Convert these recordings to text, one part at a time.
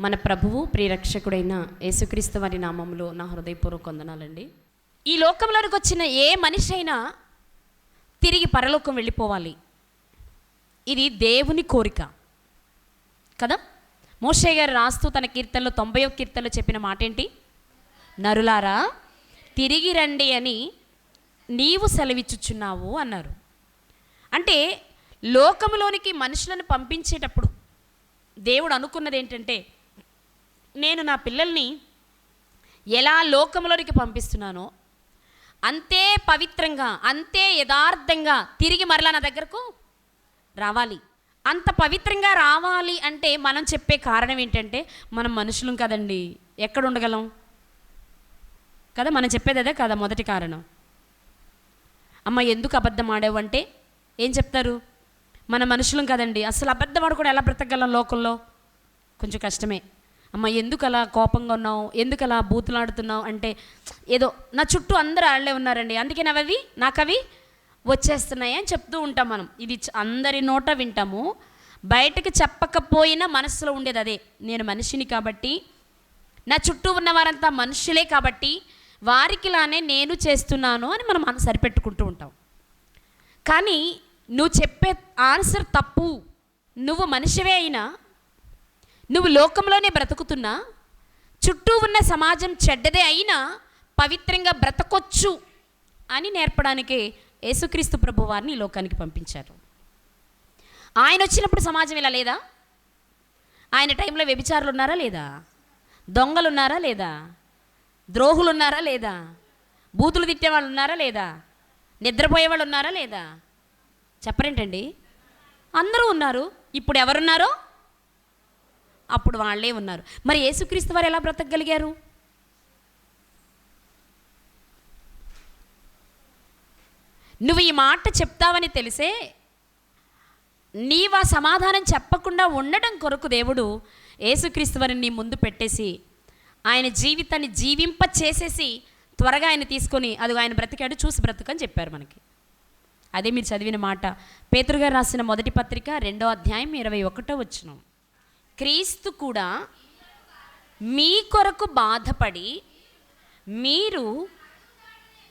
మన ప్రభువు ప్రియరక్షకుడైన యేసుక్రీస్తు వారి నామంలో నా హృదయపూర్వక వందనాలండి. ఈ లోకంలోనికి వచ్చిన ఏ మనిషి అయినా తిరిగి పరలోకం వెళ్ళిపోవాలి. ఇది దేవుని కోరిక. కదా? మోషే గారు రాస్తూ తన కీర్తనలో తొంభై కీర్తనలో చెప్పిన మాట ఏంటి నరులారా తిరిగి రండి అని నీవు సెలవిచ్చుచున్నావు అన్నారు. అంటే లోకంలోనికి మనుషులను పంపించేటప్పుడు దేవుడు అనుకున్నది ఏంటంటే నేను నా పిల్లల్ని ఎలా లోకంలోనికి పంపిస్తున్నానో అంతే పవిత్రంగా అంతే యథార్థంగా తిరిగి మరలా నా దగ్గరకు రావాలి. అంత పవిత్రంగా రావాలి అంటే మనం చెప్పే కారణం ఏంటంటే మనం మనుషులం కదండి. ఎక్కడ ఉండగలం? కదా మనం చెప్పేది అదే కదా మొదటి కారణం. అమ్మ ఎందుకు అబద్ధం ఆడావు అంటే ఏం చెప్తారు? మన మనుషులం కదండి. అసలు అబద్ధం ఆడుకోవడం ఎలా బ్రతకగలం లోకంలో? కొంచెం కష్టమే. అమ్మ ఎందుకు అలా కోపంగా ఉన్నావు? ఎందుకు అలా బూతులాడుతున్నావు? అంటే ఏదో నా చుట్టూ అందరూ ఆళ్ళే ఉన్నారండి. అందుకే అవి నాకు అవి వచ్చేస్తున్నాయి అని చెప్తూ ఉంటాం మనం. ఇది అందరి నోట వింటాము. బయటకు చెప్పకపోయినా మనసులో ఉండేది అదే. నేను మనిషిని కాబట్టి నా చుట్టూ ఉన్న వారంతా మనుషులే కాబట్టి వారికిలానే నేను చేస్తున్నాను అని మనం సరిపెట్టుకుంటూ ఉంటాం. కానీ నువ్వు చెప్పే ఆన్సర్ తప్పు. నువ్వు మనిషివే అయినా నువ్వు లోకంలోనే బ్రతుకుతున్నా చుట్టూ ఉన్న సమాజం చెడ్డదే అయినా పవిత్రంగా బ్రతకొచ్చు అని నేర్పడానికే యేసుక్రీస్తు ప్రభు వారిని లోకానికి పంపించారు. ఆయన వచ్చినప్పుడు సమాజం ఇలా లేదా? ఆయన టైంలో వ్యభిచారులు ఉన్నారా లేదా? దొంగలు ఉన్నారా లేదా? ద్రోహులు ఉన్నారా లేదా? బూతులు తిట్టే వాళ్ళు ఉన్నారా లేదా? నిద్రపోయే వాళ్ళు ఉన్నారా లేదా? చెప్పరేంటండి? అందరూ ఉన్నారు. ఇప్పుడు ఎవరున్నారో? అప్పుడు వాళ్ళే ఉన్నారు. మరి యేసుక్రీస్తు వారు ఎలా బ్రతకగలిగారు? నువ్వు ఈ మాట చెప్తావని తెలిసే నీవు ఆ సమాధానం చెప్పకుండా ఉండడం కొరకు దేవుడు యేసుక్రీస్తు వారిని నీ ముందు పెట్టేసి ఆయన జీవితాన్ని జీవింప చేసేసి త్వరగా ఆయన తీసుకొని అది ఆయన బ్రతికాడు చూసి బ్రతుకని చెప్పారు మనకి. అదే మీరు చదివిన మాట. పేతురుగారు రాసిన మొదటి పత్రిక రెండో అధ్యాయం ఇరవై ఒకటో వచ్చిన క్రీస్తు కూడా మీ కొరకు బాధపడి మీరు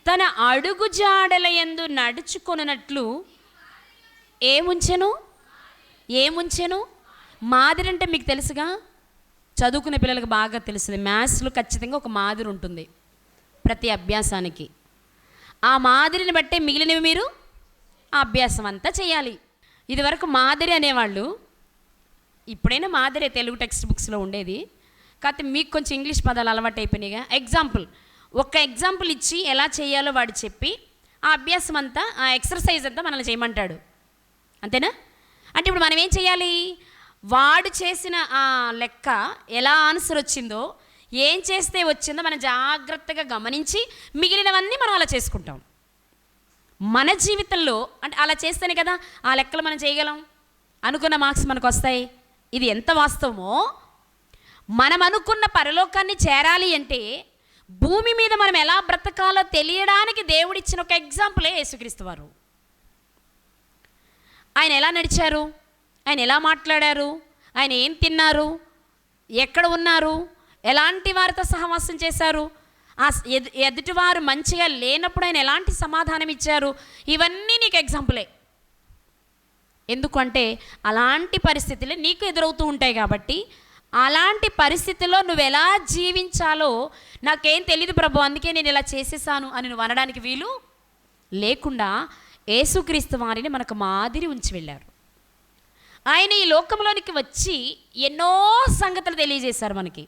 తన అడుగు జాడలయందు నడుచుకొనున్నట్లు ఏముంచెను? ఏముంచెను? మాదిరి అంటే మీకు తెలుసుగా? చదువుకునే పిల్లలకు బాగా తెలుస్తుంది. మ్యాథ్స్లో ఖచ్చితంగా ఒక మాదిరి ఉంటుంది ప్రతి అభ్యాసానికి. ఆ మాదిరిని బట్టే మిగిలినవి మీరు ఆ అభ్యాసం అంతా చేయాలి. ఇదివరకు మాదిరి అనేవాళ్ళు ఇప్పుడైనా మాదిరే తెలుగు టెక్స్ట్ బుక్స్లో ఉండేది. కాకపోతే మీకు కొంచెం ఇంగ్లీష్ పదాలు అలవాటు అయిపోయినాయిగా. ఎగ్జాంపుల్ ఒక ఎగ్జాంపుల్ ఇచ్చి ఎలా చేయాలో వాడు చెప్పి ఆ అభ్యాసం అంతా ఆ ఎక్సర్సైజ్ అంతా మనల్ని చేయమంటాడు. అంతేనా? అంటే ఇప్పుడు మనం ఏం చేయాలి? వాడు చేసిన ఆ లెక్క ఎలా ఆన్సర్ వచ్చిందో ఏం చేస్తే వచ్చిందో మనం జాగ్రత్తగా గమనించి మిగిలినవన్నీ మనం అలా చేసుకుంటాం. మన జీవితంలో అంటే అలా చేస్తేనే కదా ఆ లెక్కలు మనం చేయగలం? అనుకున్న మార్క్స్ మనకు వస్తాయి. ఇది ఎంత వాస్తవమో? మనం అనుకున్న పరలోకాన్ని చేరాలి అంటే భూమి మీద మనం ఎలా బ్రతకాలో తెలియడానికి దేవుడిచ్చిన ఒక ఎగ్జాంపులే యేసుక్రీస్తు వారు. ఆయన ఎలా నడిచారు? ఆయన ఎలా మాట్లాడారు? ఆయన ఏం తిన్నారు? ఎక్కడ ఉన్నారు? ఎలాంటి వారితో సహవాసం చేశారు? ఆ ఎదు ఎదుటివారు మంచిగా లేనప్పుడు ఆయన ఎలాంటి సమాధానం ఇచ్చారు? ఇవన్నీ నీకు ఎగ్జాంపులే. ఎందుకంటే అలాంటి పరిస్థితులు నీకు ఎదురవుతూ ఉంటాయి కాబట్టి అలాంటి పరిస్థితుల్లో నువ్వు ఎలా జీవించాలో నాకేం తెలియదు ప్రభు అందుకే నేను ఇలా చేసేసాను అని నువ్వు అనడానికి వీలు లేకుండా యేసుక్రీస్తు వారిని మనకు మాదిరి ఉంచి వెళ్ళారు. ఆయన ఈ లోకంలోనికి వచ్చి ఎన్నో సంగతులు తెలియజేశారు మనకి.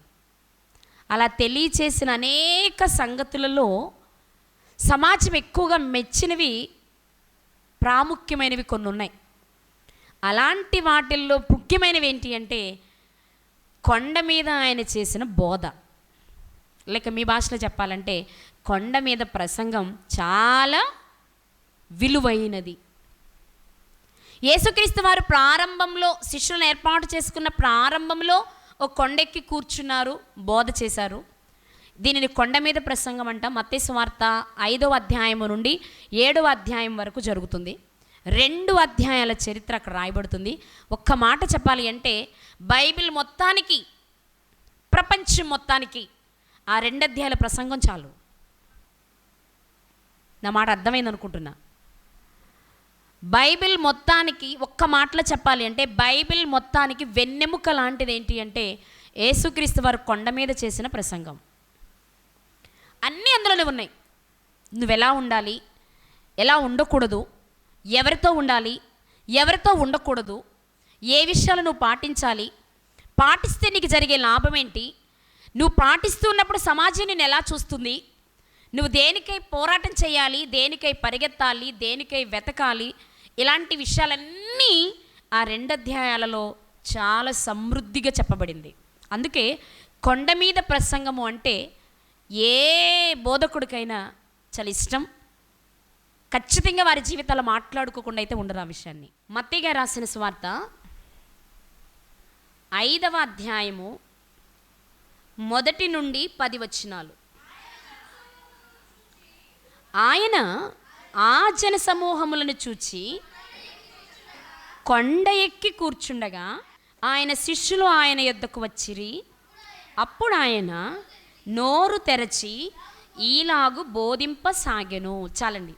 అలా తెలియచేసిన అనేక సంగతులలో సమాజం ఎక్కువగా మెచ్చినవి ప్రాముఖ్యమైనవి కొన్ని ఉన్నాయి. అలాంటి వాటిల్లో ముఖ్యమైనవి ఏంటి అంటే కొండ మీద ఆయన చేసిన బోధ. లేక మీ భాషలో చెప్పాలంటే కొండ మీద ప్రసంగం చాలా విలువైనది. యేసుక్రీస్తు వారు ప్రారంభంలో శిష్యులను ఏర్పాటు చేసుకున్న ప్రారంభంలో ఒక కొండెక్కి కూర్చున్నారు బోధ చేశారు. దీనిని కొండ మీద ప్రసంగం అంట. మత్స్య వార్త ఐదవ అధ్యాయం నుండి ఏడవ అధ్యాయం వరకు జరుగుతుంది. రెండు అధ్యాయాల చరిత్ర అక్కడ రాయబడుతుంది. ఒక్క మాట చెప్పాలి అంటే బైబిల్ మొత్తానికి ప్రపంచం మొత్తానికి ఆ రెండు అధ్యాయాల ప్రసంగం చాలు. నా మాట అర్థమైంది అనుకుంటున్నా. బైబిల్ మొత్తానికి ఒక్క మాటలో చెప్పాలి అంటే బైబిల్ మొత్తానికి వెన్నెముక లాంటిది ఏంటి అంటే యేసుక్రీస్తు వారు కొండ మీద చేసిన ప్రసంగం. అన్నీ అందులోనే ఉన్నాయి. నువ్వు ఎలా ఉండాలి? ఎలా ఉండకూడదు? ఎవరితో ఉండాలి? ఎవరితో ఉండకూడదు? ఏ విషయాలు నువ్వు పాటించాలి? పాటిస్తే నీకు జరిగే లాభం ఏంటి? నువ్వు పాటిస్తూ ఉన్నప్పుడు సమాజం నేను ఎలా చూస్తుంది? నువ్వు దేనికై పోరాటం చేయాలి? దేనికై పరిగెత్తాలి? దేనికై వెతకాలి? ఇలాంటి విషయాలన్నీ ఆ రెండు అధ్యాయాలలో చాలా సమృద్ధిగా చెప్పబడింది. అందుకే కొండ మీద ప్రసంగము అంటే ఏ బోధకుడికైనా చాలా ఇష్టం. ఖచ్చితంగా వారి జీవితాలు మాట్లాడుకోకుండా అయితే ఉండరు ఆ విషయాన్ని. మత్తిగా రాసిన స్వార్త ఐదవ అధ్యాయము మొదటి నుండి పది వచనాలు. ఆయన ఆ జన సమూహములను చూచి కొండ ఎక్కి కూర్చుండగా ఆయన శిష్యులు ఆయన యొద్దకు వచ్చిరి. అప్పుడు ఆయన నోరు తెరచి ఈలాగు బోధింపసాగెను. చాలండి.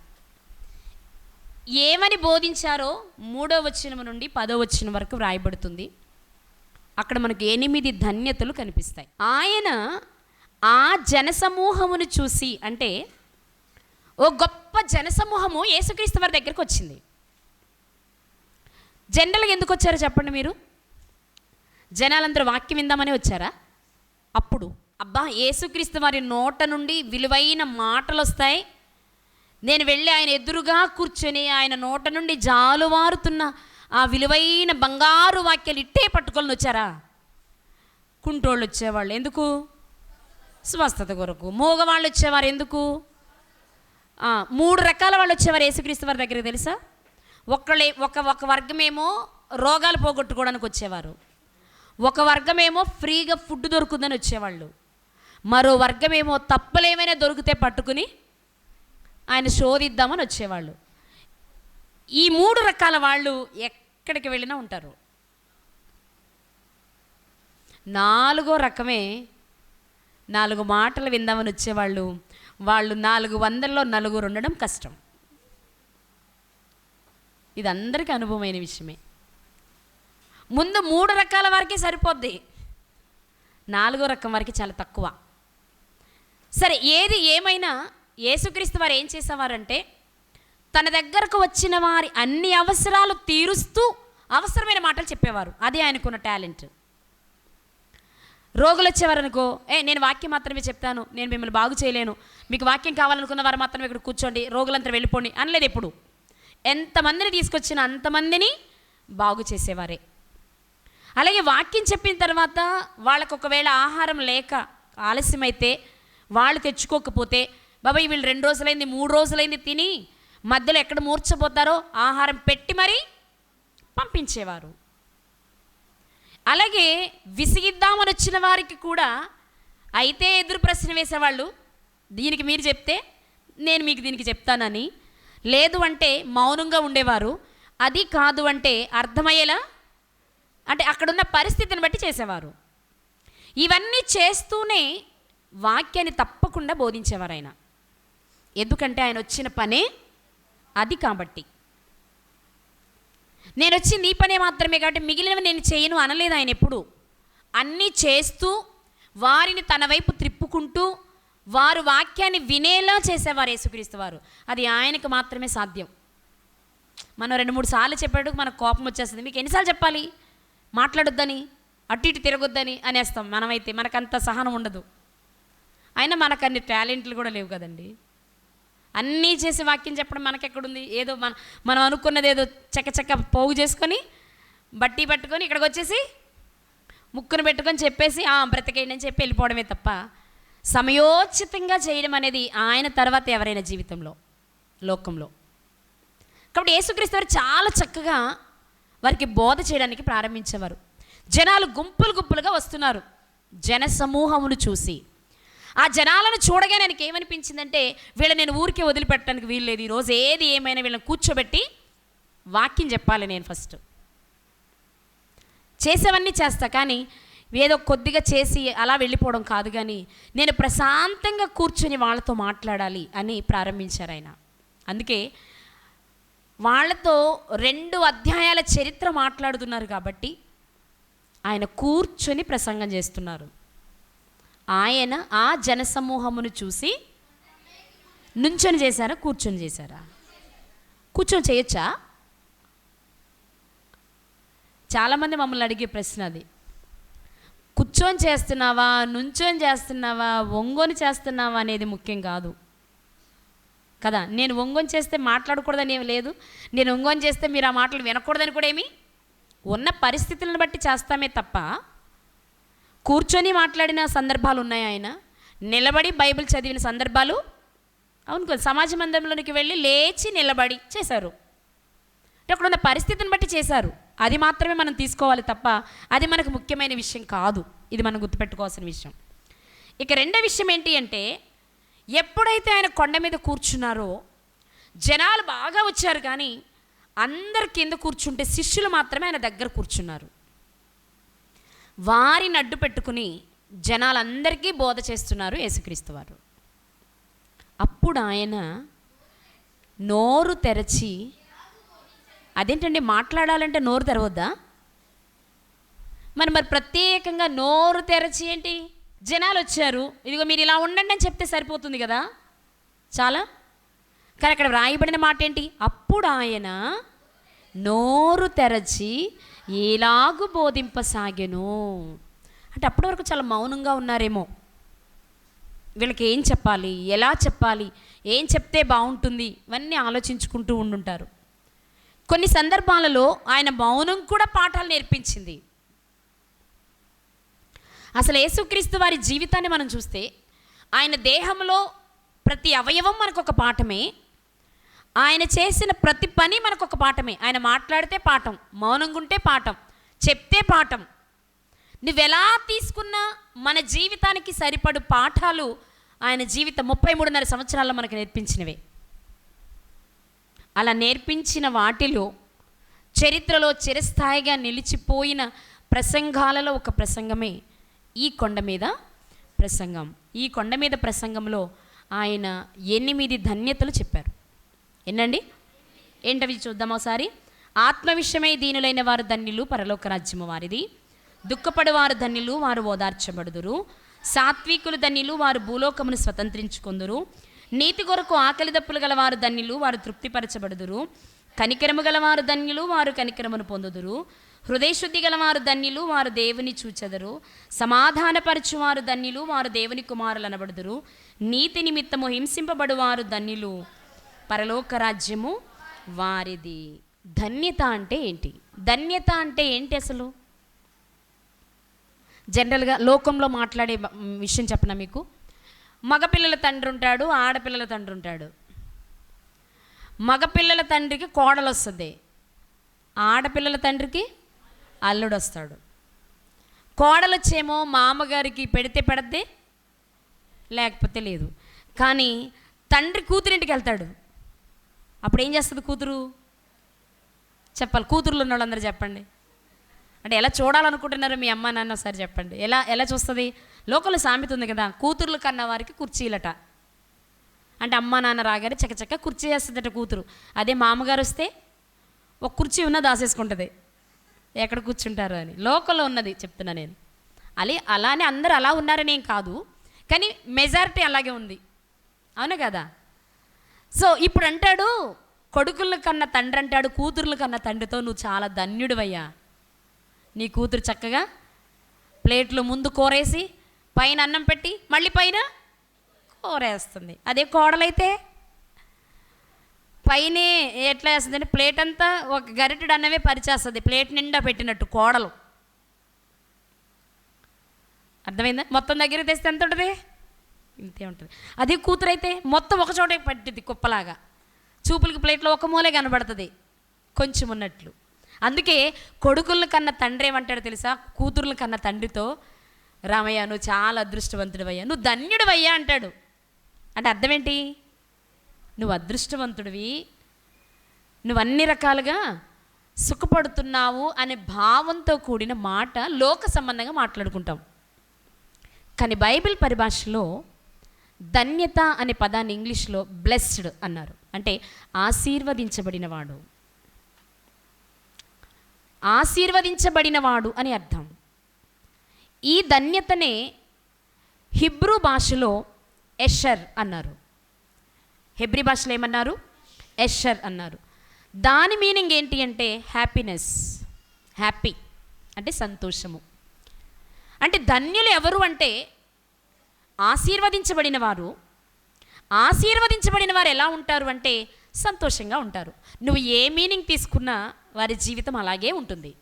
ఏమని బోధించారో మూడో వచనం నుండి పదో వచనం వరకు వ్రాయబడుతుంది. అక్కడ మనకు ఎనిమిది ధన్యతలు కనిపిస్తాయి. ఆయన ఆ జనసమూహమును చూసి అంటే ఓ గొప్ప జనసమూహము యేసుక్రీస్తు వారి దగ్గరికి వచ్చింది. జనరల్గా ఎందుకు వచ్చారో చెప్పండి మీరు? జనాలందరూ వాక్యం విందామని వచ్చారా? అప్పుడు అబ్బా యేసుక్రీస్తు వారి నోట నుండి విలువైన మాటలు వస్తాయి నేను వెళ్ళి ఆయన ఎదురుగా కూర్చొని ఆయన నోట నుండి జాలువారుతున్న ఆ విలువైన బంగారు వాక్యాలు ఇట్టే పట్టుకొని వచ్చారా? కుంటోళ్ళు వచ్చేవాళ్ళు. ఎందుకు? స్వస్థత కొరకు. మూగవాళ్ళు వచ్చేవారు. ఎందుకు? మూడు రకాల వాళ్ళు వచ్చేవారు యేసుక్రీస్తు వారి దగ్గరికి తెలుసా? ఒకళ్ళే ఒక ఒక వర్గమేమో రోగాలు పోగొట్టుకోవడానికి వచ్చేవారు. ఒక వర్గమేమో ఫ్రీగా ఫుడ్ దొరుకుతుందని వచ్చేవాళ్ళు. మరో వర్గమేమో తప్పలేమైనా దొరికితే పట్టుకుని ఆయన శోధిద్దామని వచ్చేవాళ్ళు. ఈ మూడు రకాల వాళ్ళు ఎక్కడికి వెళ్ళినా ఉంటారు. నాలుగో రకమే నాలుగు మాటలు విందామని వచ్చేవాళ్ళు. వాళ్ళు నాలుగు వందల్లో నలుగురు ఉండడం కష్టం. ఇది అందరికీ అనుభవమైన విషయమే. ముందు మూడు రకాల వారికి సరిపోద్ది. నాలుగో రకం వారికి చాలా తక్కువ. సరే ఏది ఏమైనా యేసుక్రీస్తు వారు ఏం చేసేవారంటే తన దగ్గరకు వచ్చిన వారి అన్ని అవసరాలు తీరుస్తూ అవసరమైన మాటలు చెప్పేవారు. అది ఆయనకున్న టాలెంట్. రోగులు వచ్చేవారనుకో ఏ నేను వాక్యం మాత్రమే చెప్తాను నేను మిమ్మల్ని బాగు చేయలేను. మీకు వాక్యం కావాలనుకున్న వారు మాత్రమే ఇక్కడ కూర్చోండి రోగులంతా వెళ్ళిపోండి అనలేదు ఎప్పుడు. ఎంతమందిని తీసుకొచ్చిన అంతమందిని బాగు చేసేవారే. అలాగే వాక్యం చెప్పిన తర్వాత వాళ్ళకు ఒకవేళ ఆహారం లేక ఆలస్యమైతే వాళ్ళు తెచ్చుకోకపోతే బాబాయ్ వీళ్ళు రెండు రోజులైంది మూడు రోజులైంది తిని మధ్యలో ఎక్కడ మూర్చపోతారో ఆహారం పెట్టి మరీ పంపించేవారు. అలాగే విసిగిద్దామని వచ్చిన వారికి కూడా అయితే ఎదురు ప్రశ్న వేసేవాళ్ళు దీనికి మీరు చెప్తే నేను మీకు దీనికి చెప్తానని. లేదు అంటే మౌనంగా ఉండేవారు అది కాదు అంటే అర్థమయ్యేలా? అంటే అక్కడున్న పరిస్థితిని బట్టి చేసేవారు. ఇవన్నీ చేస్తూనే వాక్యాన్ని తప్పకుండా బోధించేవారు ఆయన. ఎందుకంటే ఆయన వచ్చిన పనే అది కాబట్టి. నేను వచ్చి నీ పనే మాత్రమే కాబట్టి మిగిలినవి నేను చేయను అనలేదు ఆయన ఎప్పుడు. అన్నీ చేస్తూ వారిని తన వైపు త్రిప్పుకుంటూ వారు వాక్యాన్ని వినేలా చేసేవారు యేసుక్రీస్తు వారు. అది ఆయనకు మాత్రమే సాధ్యం. మనం రెండు మూడు సార్లు చెప్పాడు మనకు కోపం వచ్చేస్తుంది. మీకు ఎన్నిసార్లు చెప్పాలి? మాట్లాడొద్దని అటు ఇటు తిరగొద్దని అనేస్తాం మనమైతే. మనకంత సహనం ఉండదు. అయినా మనకు అన్ని టాలెంట్లు కూడా లేవు కదండి. అన్నీ చేసి వాక్యం చెప్పడం మనకెక్కడుంది? ఏదో మన మనం అనుకున్నది ఏదో చక్కచక్క పోగు చేసుకొని బట్టి పట్టుకొని ఇక్కడికి వచ్చేసి ముక్కును పెట్టుకొని చెప్పేసి ఆ బ్రతికేయండి అని చెప్పి వెళ్ళిపోవడమే తప్ప సమయోచితంగా చేయడం అనేది ఆయన తర్వాత ఎవరైనా జీవితంలో లోకంలో. కాబట్టి యేసుక్రీస్తు వారు చాలా చక్కగా వారికి బోధ చేయడానికి ప్రారంభించేవారు. జనాలు గుంపులు గుంపులుగా వస్తున్నారు. జన సమూహమును చూసి. ఆ జనాలను చూడగానే ఆయనకి ఏమనిపించిందంటే వీళ్ళని నేను ఊరికే వదిలిపెట్టడానికి వీల్లేదు ఈరోజు ఏది ఏమైనా వీళ్ళని కూర్చోబెట్టి వాక్యం చెప్పాలి నేను ఫస్ట్. చేసేవన్నీ చేస్తా కానీ ఏదో కొద్దిగా చేసి అలా వెళ్ళిపోవడం కాదు కానీ నేను ప్రశాంతంగా కూర్చొని వాళ్ళతో మాట్లాడాలి అని ప్రారంభించారు ఆయన. అందుకే వాళ్ళతో రెండు అధ్యాయాల చరిత్ర మాట్లాడుతున్నారు కాబట్టి ఆయన కూర్చొని ప్రసంగం చేస్తున్నారు. ఆయన ఆ జనసమూహమును చూసి నుంచొని చేశారా? కూర్చొని చేశారా? కూర్చొని చేయొచ్చా? చాలామంది మమ్మల్ని అడిగే ప్రశ్న అది. కూర్చొని చేస్తున్నావా? నుంచొని చేస్తున్నావా? ఒంగొని చేస్తున్నావా అనేది ముఖ్యం కాదు. కదా? నేను ఒంగొని చేస్తే మాట్లాడకూడదని ఏమి లేదు. నేను ఒంగొని చేస్తే మీరు ఆ మాటలు వినకూడదని కూడా ఏమి? ఉన్న పరిస్థితులను బట్టి చేస్తామే తప్ప కూర్చొని మాట్లాడిన సందర్భాలు ఉన్నాయి ఆయన. నిలబడి బైబిల్ చదివిన సందర్భాలు. అవును కదా సమాజ మందిరంలోనికి వెళ్ళి లేచి నిలబడి చేశారు. అంటే అక్కడ ఉన్న పరిస్థితిని బట్టి చేశారు. అది మాత్రమే మనం తీసుకోవాలి తప్ప అది మనకు ముఖ్యమైన విషయం కాదు. ఇది మనం గుర్తుపెట్టుకోవాల్సిన విషయం. ఇక రెండో విషయం ఏంటి అంటే ఎప్పుడైతే ఆయన కొండ మీద కూర్చున్నారో జనాలు బాగా వచ్చారు కానీ అందరి కింద కూర్చుంటే శిష్యులు మాత్రమే ఆయన దగ్గర కూర్చున్నారు. వారిని అడ్డు పెట్టుకుని జనాలందరికీ బోధ చేస్తున్నారు యేసుక్రీస్తు వారు. అప్పుడు ఆయన నోరు తెరచి అదేంటండి మాట్లాడాలంటే నోరు తెరవద్దా? మరి మరి ప్రత్యేకంగా నోరు తెరచి ఏంటి? జనాలు వచ్చారు ఇదిగో మీరు ఇలా ఉండండి అని చెప్తే సరిపోతుంది కదా? చాలా? కానీ అక్కడ వ్రాయబడిన మాట ఏంటి అప్పుడు ఆయన నోరు తెరచి ఎలాగు బోధింపసాగెను? అంటే అప్పటి వరకు చాలా మౌనంగా ఉన్నారేమో. వీళ్ళకి ఏం చెప్పాలి? ఎలా చెప్పాలి? ఏం చెప్తే బాగుంటుంది? ఇవన్నీ ఆలోచించుకుంటూ ఉండుంటారు. కొన్ని సందర్భాలలో ఆయన మౌనం కూడా పాఠాలు నేర్పించింది. అసలు యేసుక్రీస్తు వారి జీవితాన్ని మనం చూస్తే ఆయన దేహంలో ప్రతి అవయవం మనకు ఒక పాఠమే. ఆయన చేసిన ప్రతి పని మనకు ఒక పాఠమే. ఆయన మాట్లాడితే పాఠం మౌనంగా ఉంటే పాఠం చెప్తే పాఠం. నువ్వెలా తీసుకున్నా మన జీవితానికి సరిపడు పాఠాలు ఆయన జీవితం ముప్పై మూడున్నర సంవత్సరాల్లో మనకు నేర్పించినవే. అలా నేర్పించిన వాటిలో చరిత్రలో చిరస్థాయిగా నిలిచిపోయిన ప్రసంగాలలో ఒక ప్రసంగమే ఈ కొండ మీద ప్రసంగం. ఈ కొండ మీద ప్రసంగంలో ఆయన ఎనిమిది ధన్యతలు చెప్పారు. ఎన్నండి? ఏంటవి చూద్దాం ఒకసారి. ఆత్మ విషయమై దీనులైన వారు ధన్యులు పరలోక రాజ్యము వారిది. దుఃఖపడువారు ధన్యులు వారు ఓదార్చబడుదురు. సాత్వికులు ధన్యులు వారు భూలోకమును స్వతంత్రించుకొందురు. నీతి కొరకు ఆకలి దప్పులు గలవారు ధన్యులు వారు తృప్తిపరచబడుదురు. కనికరము గలవారు ధన్యులు వారు కనికరమును పొందుదురు. హృదయశుద్ధి గలవారు ధన్యులు వారు దేవుని చూచెదరు. సమాధానపరచువారు ధన్యులు వారు దేవుని కుమారులు అనబడుదురు నీతి నిమిత్తము హింసింపబడువారు ధన్యులు పరలోక రాజ్యము వారిది. ధన్యత అంటే ఏంటి? ధన్యత అంటే ఏంటి అసలు? జనరల్గా లోకంలో మాట్లాడే విషయం చెప్పనా మీకు? మగపిల్లల తండ్రి ఉంటాడు ఆడపిల్లల తండ్రి ఉంటాడు. మగపిల్లల తండ్రికి కోడలు వస్తుంది ఆడపిల్లల తండ్రికి అల్లుడు వస్తాడు కోడలు వచ్చేమో మామగారికి పెడితే పెడద్దే లేకపోతే లేదు. కానీ తండ్రి కూతురింటికి వెళ్తాడు అప్పుడు ఏం చేస్తుంది కూతురు? చెప్పాలి. కూతురులు ఉన్న వాళ్ళందరూ చెప్పండి. అంటే ఎలా చూడాలనుకుంటున్నారు మీ అమ్మ నాన్న ఒకసారి చెప్పండి. ఎలా ఎలా చూస్తుంది? లోకల్ సామెత ఉంది కదా కూతుర్లు కన్న వారికి కుర్చీలట. అంటే అమ్మ నాన్న రాగానే చక్కచక్క కుర్చీ వేస్తుందట కూతురు. అదే మామగారు వస్తే ఒక కుర్చీ ఉన్న దాసేసుకుంటుంది. ఎక్కడ కూర్చుంటారు అని. లోకల్లో ఉన్నది చెప్తున్నా నేను. అలే అలానే అందరూ అలా ఉన్నారని ఏం కాదు. కానీ మెజారిటీ అలాగే ఉంది. అవునా కదా? సో ఇప్పుడు అంటాడు కొడుకుల కన్న తండ్రి అంటాడు కూతుర్ల కన్న తండ్రితో నువ్వు చాలా ధన్యుడివయ్యా. నీ కూతురు చక్కగా ప్లేట్లో ముందు కూరేసి పైన అన్నం పెట్టి మళ్ళీ పైన కూరేస్తుంది. అదే కోడలైతే పైనే ఎట్లా వేస్తుందంటే ప్లేట్ అంతా ఒక గరిటెడు అన్నమే పరిచేస్తుంది ప్లేట్ నిండా పెట్టినట్టు కోడలు. అర్థమైందా? మొత్తం దగ్గర తెస్తే ఎంత ఉంటుంది? ఇంతే ఉంటుంది. అదే కూతురు అయితే మొత్తం ఒక చోటే పట్టింది కుప్పలాగా. చూపులకి ప్లేట్లో ఒక మూలే కనబడుతుంది. కొంచెం ఉన్నట్లు. అందుకే కొడుకుల కన్నా తండ్రి ఏమంటాడు తెలుసా? కూతుర్లు కన్నా తండ్రితో రామయ్య నువ్వు చాలా అదృష్టవంతుడివయ్యా. నువ్వు ధన్యుడివయ్యా అంటాడు. అంటే అర్థం ఏంటి నువ్వు అదృష్టవంతుడివి. నువ్వు అన్ని రకాలుగా సుఖపడుతున్నావు అనే భావంతో కూడిన మాట లోక సంబంధంగా మాట్లాడుకుంటాం. కానీ బైబిల్ పరిభాషలో ధన్యత అనే పదాన్ని ఇంగ్లీష్లో బ్లెస్డ్ అన్నారు. అంటే ఆశీర్వదించబడినవాడు. ఆశీర్వదించబడినవాడు అని అర్థం. ఈ ధన్యతనే హిబ్రూ భాషలో ఎషర్ అన్నారు. హెబ్రి భాషలో ఏమన్నారు? ఎషర్ అన్నారు. దాని మీనింగ్ ఏంటి అంటే హ్యాపీనెస్ హ్యాపీ అంటే సంతోషము. అంటే ధన్యులు ఎవరు అంటే ఆశీర్వదించబడిన వారు ఆశీర్వదించబడిన వారు ఎలా ఉంటారు అంటే సంతోషంగా ఉంటారు. నువ్వు ఏ మీనింగ్ తీసుకున్నా వారి జీవితం అలాగే ఉంటుంది.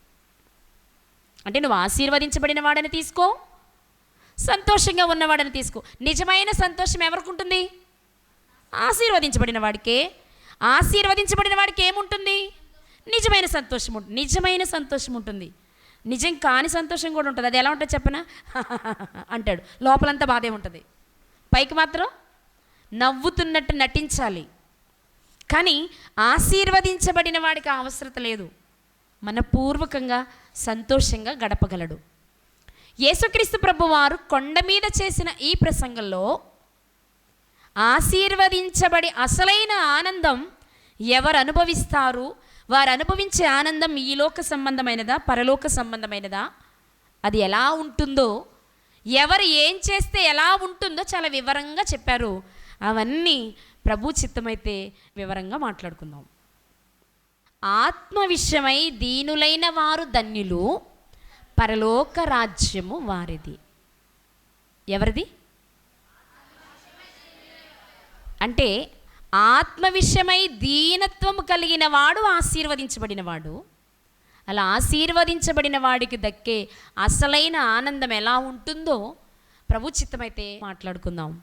అంటే నువ్వు ఆశీర్వదించబడిన వాడని తీసుకో. సంతోషంగా ఉన్నవాడని తీసుకో. నిజమైన సంతోషం ఎవరికి ఉంటుంది ఆశీర్వదించబడిన వాడికే. ఆశీర్వదించబడిన వాడికి ఏముంటుంది? నిజమైన సంతోషం ఉంటుంది నిజమైన సంతోషం ఉంటుంది. నిజం కాని సంతోషం కూడా ఉంటుంది. అది ఎలా ఉంటుంది చెప్పనా? అంటాడు. లోపలంతా బాధే ఉంటుంది. పైకి మాత్రం నవ్వుతున్నట్టు నటించాలి. కానీ ఆశీర్వదించబడిన వాడికి అవసరత లేదు. మనపూర్వకంగా సంతోషంగా గడపగలడు. యేసుక్రీస్తు ప్రభు వారు కొండ మీద చేసిన ఈ ప్రసంగంలో ఆశీర్వదించబడి అసలైన ఆనందం ఎవరు అనుభవిస్తారు? వారు అనుభవించే ఆనందం ఈ లోక సంబంధమైనదా? పరలోక సంబంధమైనదా? అది ఎలా ఉంటుందో ఎవరు ఏం చేస్తే ఎలా ఉంటుందో చాలా వివరంగా చెప్పారు. అవన్నీ ప్రభు చిత్తమైతే వివరంగా మాట్లాడుకుందాం. ఆత్మ విషయమై దీనులైన వారు ధన్యులు పరలోక రాజ్యము వారిది. ఎవరిది? అంటే ఆత్మ విషయమై దీనత్వము కలిగిన వాడు ఆశీర్వదించబడినవాడు. అలా ఆశీర్వదించబడిన వాడికి దక్కే అసలైన ఆనందం ఎలా ఉంటుందో ప్రభు చిత్తమైతే మాట్లాడుకుందాం.